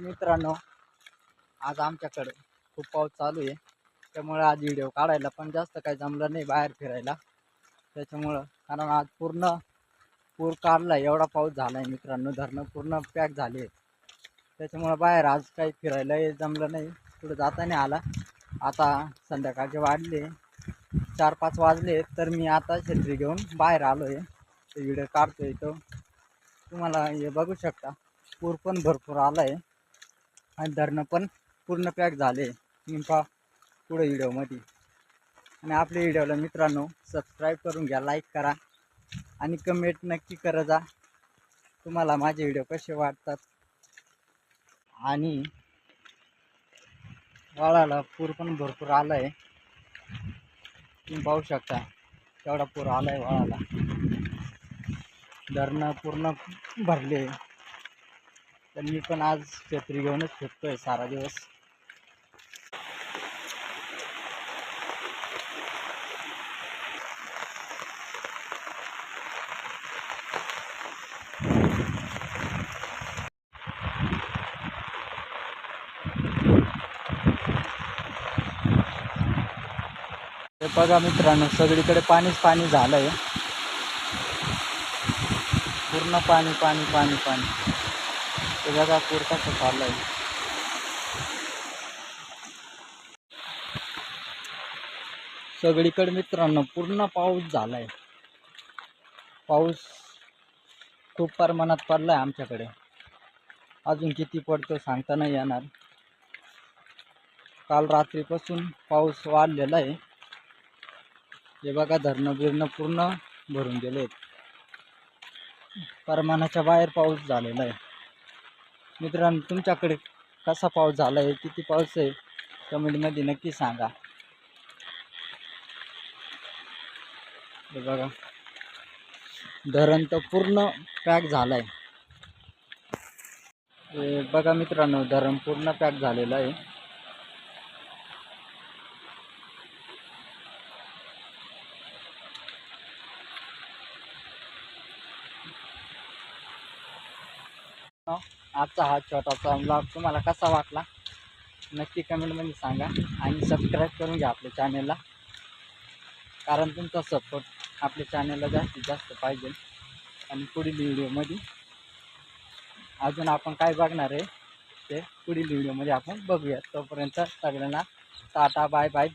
मित्रांनो. आज आमच्याकडे खूप पाऊस चालू आहे. त्यामुळे आज व्हिडिओ काढायला पण जास्त काही जमलं नाही बाहेर फिरायला. त्याच्यामुळं कारण आज पूर्ण पूर काढला एवढा पाऊस झाला आहे मित्रांनो. धरणं पूर्ण पॅक झाले आहेत. त्याच्यामुळं बाहेर आज काही फिरायलाही जमलं नाही. कुठं जाता नाही आला. आता संध्याकाळचे वाढले चार पाच वाजले तर मी आता छत्री घेऊन बाहेर आलो आहे ते व्हिडिओ काढतो आहे तो. तुम्हाला हे बघू शकता. पूर पण भरपूर आला आहे आणि धरणं पण पूर्ण पॅक झाले. तुम्ही पुढं पुढे व्हिडिओमध्ये. आणि आपल्या व्हिडिओला मित्रांनो सबस्क्राईब करून घ्या लाईक करा. आणि कमेंट नक्की करत जा. तुम्हाला माझे व्हिडिओ कसे वाटतात? आणि वाळाला पूर पण भरपूर आला आहे तुम्ही पाहू शकता तेवढा पूर आला आहे वाळाला. धरणं पूर्ण भरले. तर मी पण आज छत्री घेऊनच फिरतोय सारा दिवस. बघा मित्रांनो सगळीकडे पाणीच पाणी झालंय. पूर्ण पाणी पाणी पाणी पाणी. ते बघा पूर कसं चाललं आहे सगळीकडे मित्रांनो पूर्ण पाऊस झाला आहे पाऊस खूप प्रमाणात पडला आहे आमच्याकडे. अजून किती पडतो सांगता नाही येणार. काल रात्रीपासून पाऊस वाढलेला आहे. हे बघा धरणं बिरणं पूर्ण भरून गेले आहेत प्रमाणाच्या बाहेर पाऊस झालेला आहे. मित्रांनो तुमच्याकडे कसा पाऊस झाला आहे किती पाऊस आहे कमेंटमध्ये नक्की सांगा. हे बघा. धरण तर पूर्ण पॅक झालं आहे बघा मित्रांनो धरण पूर्ण पॅक झालेलं आहे. आजचा हा छोटासा ब्लॉग तुम्हाला कसा वाटला? नक्की कमेंटमध्ये सांगा आणि सबस्क्राईब करून घ्या आपल्या चॅनलला कारण तुमचा सपोर्ट आपल्या चॅनलला जास्तीत जास्त पाहिजे. आणि पुढील व्हिडिओमध्ये अजून आपण काय बघणार आहे ते पुढील व्हिडिओमध्ये आपण बघूया. तोपर्यंत सगळ्यांना टाटा बाय बाय